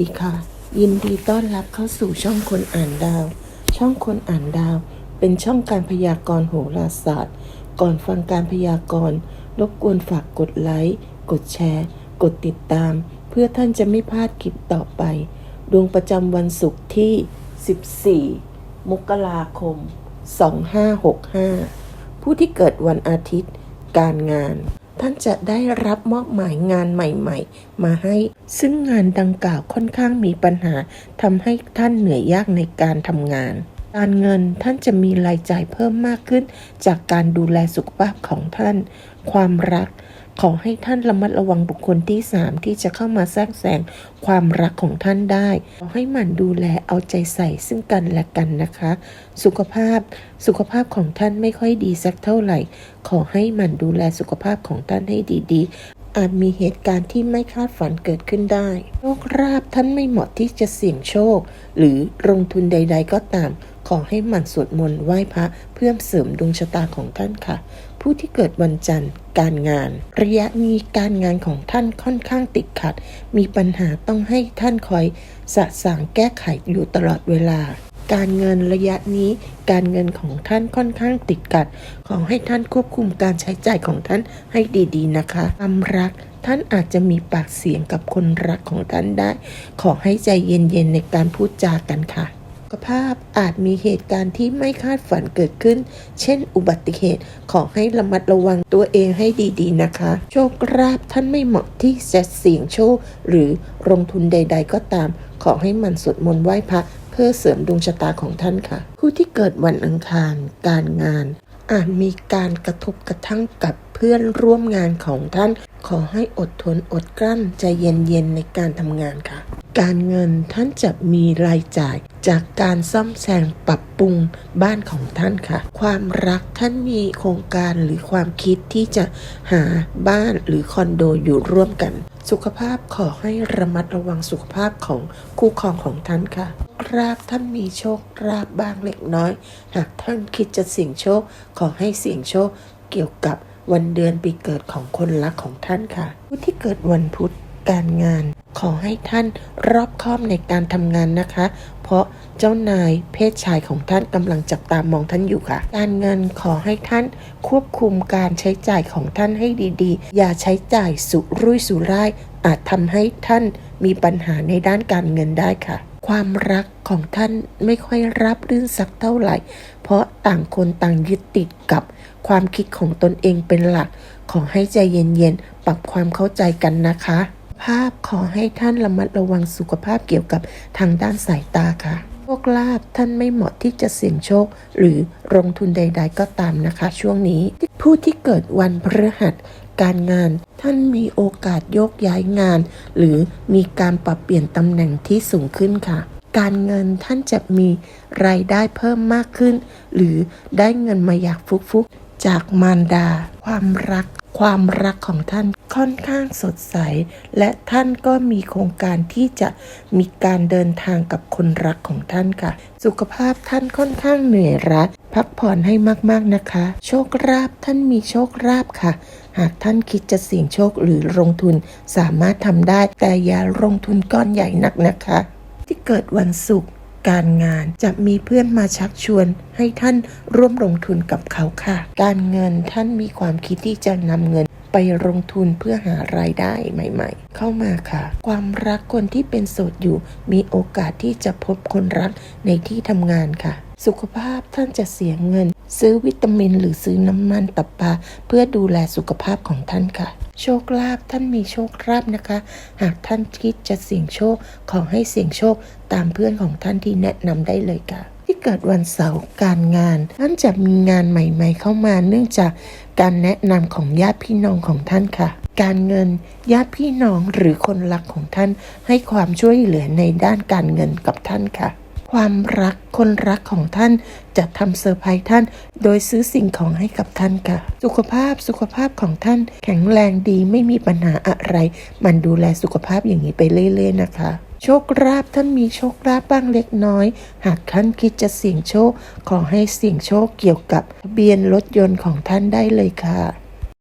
ดีค่ะ ยินดีต้อนรับเข้าสู่ช่องคนอ่านดาว ช่องคนอ่านดาว เป็นช่องการพยากรณ์โหราศาสตร์ ก่อนฟังการพยากรณ์รบกวนฝากกดไลค์กดแชร์ กดติดตาม เพื่อท่านจะไม่พลาดคลิปต่อไป ดวงประจำวันศุกร์ที่ 14 มกราคม 2565 ผู้ที่เกิดวันอาทิตย์ การงาน ท่านจะได้รับมอบหมายงานใหม่ๆ มาให้ ซึ่งงานดังกล่าวค่อนข้างมีปัญหาทำให้ท่านเหนื่อยยากในการทำงาน การเงินท่านจะมีรายจ่ายเพิ่มมากขึ้น จากการดูแลสุขภาพของท่าน ความรัก ขอให้ท่านระมัดระวังบุคคลที่สามที่จะเข้ามาแทรกแซงความรักของท่านได้ ขอให้หมั่นดูแลเอาใจใส่ซึ่งกันและกันนะคะ สุขภาพสุขภาพของท่านไม่ค่อยดีสักเท่าไหร่ ขอให้หมั่นดูแลสุขภาพของท่านให้ดีๆ อาจมีเหตุการณ์ที่ไม่คาดฝันเกิดขึ้นได้โชคราบท่านไม่เหมาะที่จะเสี่ยงโชค หรือลงทุนใด ๆ ก็ตาม ขอให้หมั่นสวดมนต์ไหว้พระเพื่อเสริมดวงชะตาของท่านค่ะ ผู้ที่เกิดวันจันทร์ การงาน ระยะนี้การงานของท่านค่อนข้างติดขัด มีปัญหาต้องให้ท่านคอยสะสางแก้ไขอยู่ตลอดเวลาการเงินระยะนี้การเงินของท่านค่อนข้างติดกัด ขอให้ท่านควบคุมการใช้จ่ายของท่านให้ดีๆนะคะความรักท่านอาจจะมีปากเสียงกับคนรักของท่านได้ ขอให้ใจเย็นๆในการพูดจากันค่ะ ขภาพอาจมีเหตุการณ์ที่ไม่คาดฝันเกิดขึ้น เช่น อุบัติเหตุ ขอให้ระมัดระวังตัวเองให้ดีๆนะคะ โชคราบท่านไม่เหมาะที่จะเสี่ยงโชค หรือลงทุนใด ๆ ก็ตาม ขอให้มันสวดมนต์ไหว้พระเพื่อเสริมดวงชะตาของท่านค่ะ ผู้ที่เกิดวันอังคาร การงานอาจมีการกระทบกระทั่งกับเพื่อนร่วมงานของท่าน ขอให้อดทนอดกลั้นใจเย็นๆในการทำงานค่ะ การเงินท่านจะมีรายจ่ายจากการซ่อมแซมปรับปรุงบ้านของท่านค่ะ ความรักท่านมีโครงการหรือความคิดที่จะหาบ้านหรือคอนโดอยู่ร่วมกัน สุขภาพขอให้ระมัดระวังสุขภาพของคู่ครองของท่านค่ะราบท่านมีโชคราบบ้างเล็กน้อย หากท่านคิดจะเสี่ยงโชคขอให้เสี่ยงโชคเกี่ยวกับ วันเดือนปีเกิดของคนรักของท่านค่ะ ผู้ที่เกิดวันพุธการงาน ขอให้ท่านรอบคอบในการทำงานนะคะ เพราะเจ้านายเพศชายของท่านกำลังจับตามองท่านอยู่ค่ะ การเงินขอให้ท่านควบคุมการใช้จ่ายของท่านให้ดีๆ อย่าใช้จ่ายสุรุ่ยสุร่ายอาจทำให้ท่านมีปัญหาในด้านการเงินได้ค่ะ ความรักของท่านไม่ค่อยรับรื่นสักเท่าไหร่ เพราะต่างคนต่างยึดติดกับความคิดของตนเองเป็นหลัก ขอให้ใจเย็นๆ ปรับความเข้าใจกันนะคะ ภาพขอให้ท่านระมัดระวังสุขภาพเกี่ยวกับทางด้านสายตาค่ะโชคลาภท่านไม่เหมาะที่จะเสี่ยงโชค หรือลงทุนใด ๆ ก็ตามนะคะ ช่วงนี้ผู้ที่เกิดวันพฤหัสการงาน ท่านมีโอกาสโยกย้ายงาน หรือมีการปรับเปลี่ยนตำแหน่งที่สูงขึ้นค่ะ การเงินท่านจะมีรายได้เพิ่มมากขึ้น หรือได้เงินมาอยากฟุกๆ จากมารดา ความรัก ความรักของท่านค่อนข้างสดใส และท่านก็มีโครงการที่จะมีการเดินทางกับคนรักของท่านค่ะ สุขภาพท่านค่อนข้างเหนื่อยล้าพักผ่อนให้มากๆนะคะ โชคราบท่านมีโชคราบค่ะ หากท่านคิดจะเสี่ยงโชคหรือลงทุนสามารถทำได้ แต่อย่าลงทุนก้อนใหญ่นักนะคะ ที่เกิดวันศุกร์การงานจะมีเพื่อนมาชักชวนให้ท่านร่วมลงทุนกับเขาค่ะ การเงินท่านมีความคิดที่จะนำเงินไปลงทุนเพื่อหารายได้ใหม่ ๆ เข้ามาค่ะ ความรักคนที่เป็นโสดอยู่ มีโอกาสที่จะพบคนรักในที่ทำงานค่ะ สุขภาพท่านจะเสียเงิน ซื้อวิตามินหรือซื้อน้ำมันตับปลาเพื่อดูแลสุขภาพของท่านค่ะ โชคลาภท่านมีโชคลาภนะคะ หากท่านคิดจะเสี่ยงโชคขอให้เสี่ยงโชคตามเพื่อนของท่านที่แนะนำได้เลยค่ะ ที่เกิดวันเสาร์การงาน ท่านจะมีงานใหม่ ๆ เข้ามา เนื่องจากการแนะนำของญาติพี่น้องของท่านค่ะการเงินญาติพี่น้องหรือคนรักของท่านให้ความช่วยเหลือในด้านการเงินกับท่านค่ะ ความรักคนรักของท่านจะทำเซอร์ไพรส์ท่าน โดยซื้อสิ่งของให้กับท่านค่ะ สุขภาพสุขภาพของท่านแข็งแรงดีไม่มีปัญหาอะไร มันดูแลสุขภาพอย่างนี้ไปเรื่อยๆนะคะโชคลาภท่านมีโชคลาภบ้างเล็กน้อย หากท่านคิดจะเสี่ยงโชค ขอให้เสี่ยงโชคเกี่ยวกับทะเบียนรถยนต์ของท่านได้เลยค่ะ